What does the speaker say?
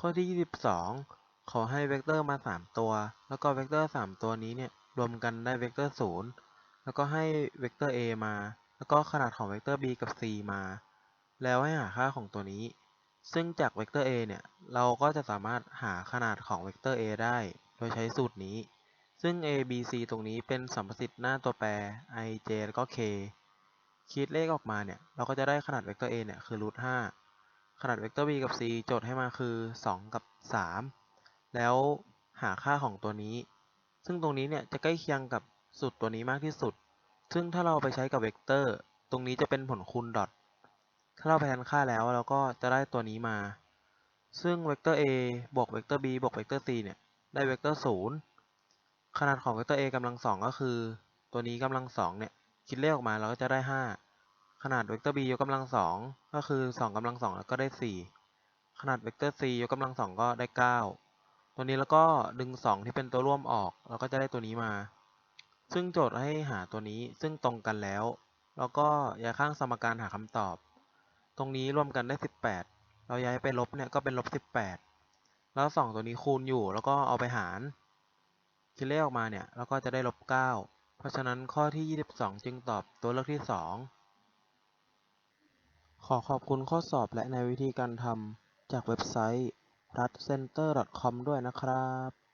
ข้อที่22ขอให้เวกเตอร์มา 3 ตัว แล้วก็เวกเตอร์ 3 ตัวนี้เนี่ยรวมกันได้เวกเตอร์ 0 แล้วก็ให้เวกเตอร์ a มา แล้วก็ขนาดของเวกเตอร์ b กับ c มา แล้วให้หาค่าของตัวนี้ ซึ่งจากเวกเตอร์ a เนี่ย เราก็จะสามารถหาขนาดของเวกเตอร์ a ได้ โดยใช้สูตรนี้ ซึ่ง a b c ตรงนี้เป็นสัมประสิทธิ์หน้าตัวแปร i j แล้วก็ k คิดเลขออกมาเนี่ย เราก็จะได้ขนาดเวกเตอร์ a เนี่ย คือรูท5 ขนาดเวกเตอร์ b กับ c โจทย์ให้มาคือ 2 กับ 3 แล้วหาค่าของตัวนี้ ซึ่งตรงนี้เนี่ยจะใกล้เคียงกับสูตรตัวนี้มากที่สุด ซึ่งถ้าเราไปใช้กับเวกเตอร์ ตรงนี้จะเป็นผลคูณดอท ถ้าเราไปแทนค่าแล้วเราก็จะได้ตัวนี้มา ซึ่งเวกเตอร์ a บวกเวกเตอร์ b บวกเวกเตอร์ c เนี่ยได้เวกเตอร์ 0 ขนาดของเวกเตอร์ a กำลังสองก็คือ ตัวนี้กำลังสองเนี่ยคิดเลขออกมาเราก็จะได้ 5 ขนาดเวกเตอร์ b ยกกำลังสองก็คือ2กำลังสองแล้วก็ได้4ขนาดเวกเตอร์ c ยกกำลังสองก็ได้9ตัวนี้แล้วก็ดึง2ที่เป็นตัวร่วมออกเราก็จะได้ตัวนี้มา ซึ่งโจทย์ให้หาตัวนี้ซึ่งตรงกันแล้ว แล้วก็ย้ายข้างสมการหาคำตอบ ตรงนี้รวมกันได้18เราย้ายไปลบเนี่ยก็เป็นลบ18แล้วสองตัวนี้คูณอยู่แล้วก็เอาไปหารคิดเลขออกมาเนี่ยแล้วก็จะได้ลบ9เพราะฉะนั้นข้อที่22จึงตอบตัวเลือกที่2 ขอขอบคุณข้อสอบและในวิธีการทำ จากเว็บไซต์ radcenter.com ด้วยนะครับ